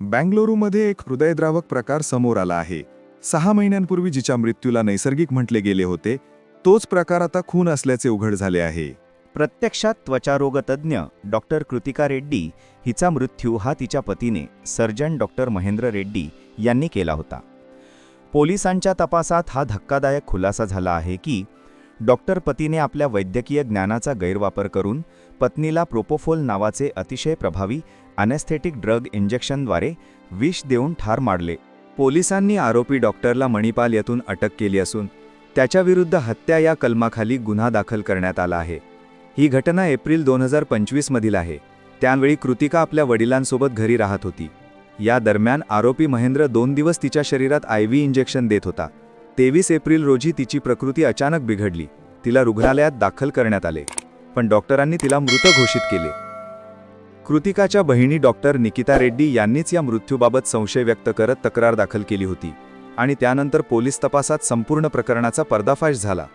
बँगलोरूमध्ये एक हृदयद्रावक प्रकार समोर आला आहे. सहा महिन्यांपूर्वी जिच्या मृत्यूला नैसर्गिक म्हटले गेले होते तोच प्रकार आता खून असल्याचे उघड झाले आहे. प्रत्यक्षात त्वचारोगतज्ञ डॉक्टर कृतिका रेड्डी हिचा मृत्यू हा तिच्या पतीने सर्जन डॉक्टर महेंद्र रेड्डी यांनी केला होता. पोलिसांच्या तपासात हा धक्कादायक खुलासा झाला आहे की डॉक्टर पतीने आपल्या वैद्यकीय ज्ञानाचा गैरवापर करून पत्नीला प्रोपोफोल नावाचे अतिशय प्रभावी अनेस्थेटिक ड्रग इंजेक्शनद्वारे विष देऊन ठार मारले. पोलिसांनी आरोपी डॉक्टरला मणिपाल येथून अटक केली असून त्याच्याविरुद्ध हत्या या कलमाखाली गुन्हा दाखल करण्यात आला आहे. ही घटना एप्रिल दोन हजार पंचवीसमधील आहे. त्यावेळी कृतिका आपल्या वडिलांसोबत घरी राहत होती. या दरम्यान आरोपी महेंद्र दोन दिवस तिच्या शरीरात आय व्ही इंजेक्शन देत होता. तेवीस एप्रिल रोजी तिची प्रकृती अचानक बिघडली. तिला रुग्णालयात दाखल करण्यात आले. पण डॉक्टरांनी तिला मृत घोषित केले. कृतिकाच्या बहिणी डॉक्टर निकिता रेड्डी यांनीच या मृत्यूबाबत संशय व्यक्त करत तक्रार दाखल केली होती. आणि त्यानंतर पोलीस तपासात संपूर्ण प्रकरणाचा पर्दाफाश झाला.